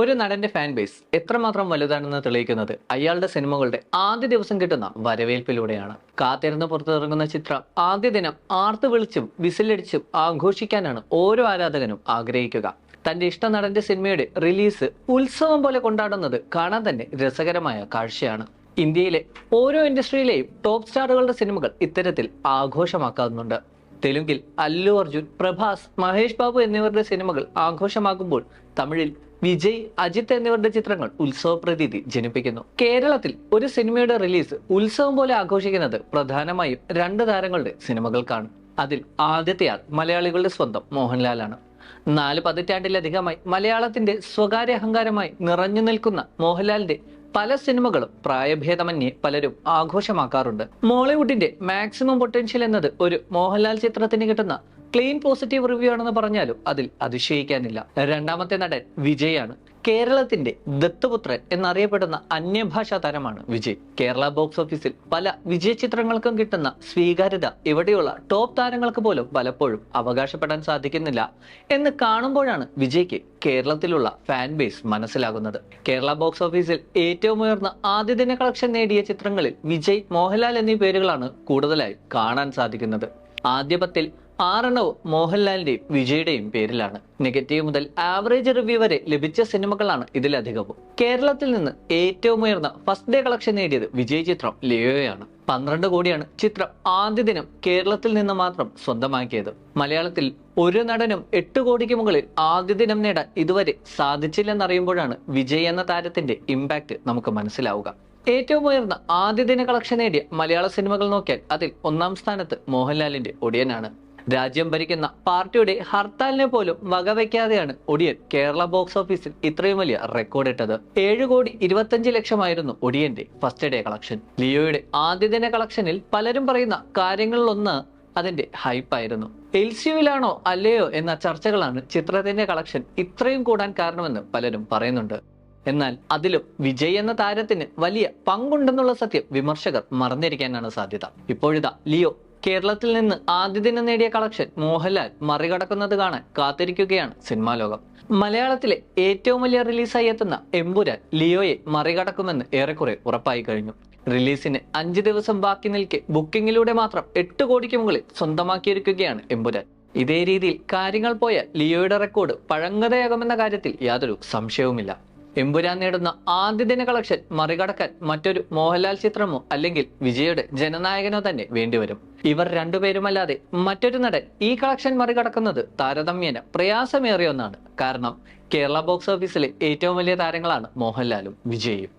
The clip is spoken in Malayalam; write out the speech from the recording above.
ഒരു നടന്റെ ഫാൻ ബേസ് എത്രമാത്രം വലുതാണെന്ന് തെളിയിക്കുന്നത് അയാളുടെ സിനിമകളുടെ ആദ്യ ദിവസം കിട്ടുന്ന വരവേൽപ്പിലൂടെയാണ്. കാത്തിരുന്ന് പുറത്തിറങ്ങുന്ന ചിത്രം ആദ്യ ദിനം ആർത്ത് വിളിച്ചും വിസിലടിച്ചും ആഘോഷിക്കാനാണ് ഓരോ ആരാധകനും ആഗ്രഹിക്കുക. തന്റെ ഇഷ്ട നടന്റെ സിനിമയുടെ റിലീസ് ഉത്സവം പോലെ കൊണ്ടാടുന്നത് കാണാൻ തന്നെ രസകരമായ കാഴ്ചയാണ്. ഇന്ത്യയിലെ ഓരോ ഇൻഡസ്ട്രിയിലെയും ടോപ്പ് സ്റ്റാറുകളുടെ സിനിമകൾ ഇത്തരത്തിൽ ആഘോഷമാക്കാറുണ്ട് തെലുങ്കിൽ അല്ലു അർജുൻ പ്രഭാസ് മഹേഷ് ബാബു എന്നിവരുടെ സിനിമകൾ ആഘോഷമാകുമ്പോൾ തമിഴിൽ വിജയ് അജിത് എന്നിവരുടെ ചിത്രങ്ങൾ ഉത്സവ പ്രതീതി ജനിപ്പിക്കുന്നു. കേരളത്തിൽ ഒരു സിനിമയുടെ റിലീസ് ഉത്സവം പോലെ ആഘോഷിക്കുന്നത് പ്രധാനമായും രണ്ട് താരങ്ങളുടെ സിനിമകൾക്കാണ്. അതിൽ ആദ്യത്തെയാൾ മലയാളികളുടെ സ്വന്തം മോഹൻലാലാണ്. നാല് പതിറ്റാണ്ടിലധികമായി മലയാളത്തിന്റെ സ്വകാര്യ അഹങ്കാരമായി നിറഞ്ഞു നിൽക്കുന്ന മോഹൻലാലിന്റെ പല സിനിമകളും പ്രായഭേദമന്യേ പലരും ആഘോഷമാക്കാറുണ്ട്. മോളിവുഡിന്റെ മാക്സിമം പൊട്ടൻഷ്യൽ എന്നത് ഒരു മോഹൻലാൽ ചിത്രത്തിന് കിട്ടുന്ന ക്ലീൻ പോസിറ്റീവ് റിവ്യൂ ആണെന്ന് പറഞ്ഞാലും അതിൽ അതിശയിക്കാനില്ല. രണ്ടാമത്തെ നടൻ വിജയാണ്. കേരളത്തിന്റെ ദത്തുപുത്രൻ എന്നറിയപ്പെടുന്ന അന്യഭാഷാ താരമാണ് വിജയ്. കേരള ബോക്സ് ഓഫീസിൽ പല വിജയ ചിത്രങ്ങൾക്കും കിട്ടുന്ന സ്വീകാര്യത ഇവിടെയുള്ള ടോപ്പ് താരങ്ങൾക്ക് പോലും പലപ്പോഴും അവകാശപ്പെടാൻ സാധിക്കുന്നില്ല എന്ന് കാണുമ്പോഴാണ് വിജയ്ക്ക് കേരളത്തിലുള്ള ഫാൻ ബേസ് മനസ്സിലാകുന്നത്. കേരള ബോക്സ് ഓഫീസിൽ ഏറ്റവും ഉയർന്ന ആദ്യ ദിന കളക്ഷൻ നേടിയ ചിത്രങ്ങളിൽ വിജയ് മോഹൻലാൽ എന്നീ പേരുകളാണ് കൂടുതലായി കാണാൻ സാധിക്കുന്നത്. ആദ്യ പത്തിൽ ആറെണ്ണവും മോഹൻലാലിന്റെയും വിജയുടെയും പേരിലാണ്. നെഗറ്റീവ് മുതൽ ആവറേജ് റിവ്യൂ വരെ ലഭിച്ച സിനിമകളാണ് ഇതിലധികവും. കേരളത്തിൽ നിന്ന് ഏറ്റവും ഉയർന്ന ഫസ്റ്റ് ഡേ കളക്ഷൻ നേടിയത് വിജയ് ചിത്രം ലിയോയാണ്. പന്ത്രണ്ട് കോടിയാണ് ചിത്രം ആദ്യ ദിനം കേരളത്തിൽ നിന്ന് മാത്രം സ്വന്തമാക്കിയത്. മലയാളത്തിൽ ഒരു നടനും എട്ട് കോടിക്ക് മുകളിൽ ആദ്യ ദിനം നേടാൻ ഇതുവരെ സാധിച്ചില്ലെന്നറിയുമ്പോഴാണ് വിജയ് എന്ന താരത്തിന്റെ ഇമ്പാക്ട് നമുക്ക് മനസ്സിലാവുക. ഏറ്റവും ഉയർന്ന ആദ്യ ദിന കളക്ഷൻ നേടിയ മലയാള സിനിമകൾ നോക്കിയാൽ അതിൽ ഒന്നാം സ്ഥാനത്ത് മോഹൻലാലിന്റെ ഒടിയനാണ്. രാജ്യം ഭരിക്കുന്ന പാർട്ടിയുടെ ഹർത്താലിനെ പോലും വകവയ്ക്കാതെയാണ് ഒടിയൻ കേരള ബോക്സ് ഓഫീസിൽ ഇത്രയും വലിയ റെക്കോർഡ് ഇട്ടത്. ഏഴ് കോടി ഇരുപത്തഞ്ച് ലക്ഷമായിരുന്നു ഒടിയന്റെ ഫസ്റ്റ് ഡേ കളക്ഷൻ ലിയോയുടെ ആദ്യദിന കളക്ഷനിൽ പലരും പറയുന്ന കാര്യങ്ങളിലൊന്ന് അതിന്റെ ഹൈപ്പായിരുന്നു എൽ സിയുവിലാണോ അല്ലയോ എന്ന ചർച്ചകളാണ് ചിത്രത്തിന്റെ കളക്ഷൻ ഇത്രയും കൂടാൻ കാരണമെന്ന് പലരും പറയുന്നുണ്ട്. എന്നാൽ അതിലും വിജയ് എന്ന താരത്തിന് വലിയ പങ്കുണ്ടെന്നുള്ള സത്യം വിമർശകർ മറന്നിരിക്കാനാണ് സാധ്യത. ഇപ്പോഴിതാ ലിയോ കേരളത്തിൽ നിന്ന് ആദ്യ ദിനം നേടിയ കളക്ഷൻ മോഹൻലാൽ മറികടക്കുന്നത് കാണാൻ കാത്തിരിക്കുകയാണ് സിനിമാ ലോകം. മലയാളത്തിലെ ഏറ്റവും വലിയ റിലീസായി എത്തുന്ന എമ്പുരാൻ ലിയോയെ മറികടക്കുമെന്ന് ഏറെക്കുറെ ഉറപ്പായി കഴിഞ്ഞു. റിലീസിന് അഞ്ച് ദിവസം ബാക്കി നിൽക്കെ ബുക്കിംഗിലൂടെ മാത്രം എട്ട് കോടിക്ക് മുകളിൽ സ്വന്തമാക്കിയിരിക്കുകയാണ് എമ്പുരാൻ. ഇതേ രീതിയിൽ കാര്യങ്ങൾ പോയ ലിയോയുടെ റെക്കോർഡ് പഴങ്കതയാകുമെന്ന കാര്യത്തിൽ യാതൊരു സംശയവുമില്ല. എമ്പുരാൻ നേടുന്ന ആദ്യ ദിന കളക്ഷൻ മറികടക്കാൻ മറ്റൊരു മോഹൻലാൽ ചിത്രമോ അല്ലെങ്കിൽ വിജയുടെ ജനനായകനോ തന്നെ വേണ്ടിവരും. ഇവർ രണ്ടുപേരുമല്ലാതെ മറ്റൊരു നടൻ ഈ കളക്ഷൻ മറികടക്കുന്നത് താരതമ്യേന പ്രയാസമേറിയ ഒന്നാണ്. കാരണം കേരള ബോക്സ് ഓഫീസിലെ ഏറ്റവും വലിയ താരങ്ങളാണ് മോഹൻലാലും വിജയും.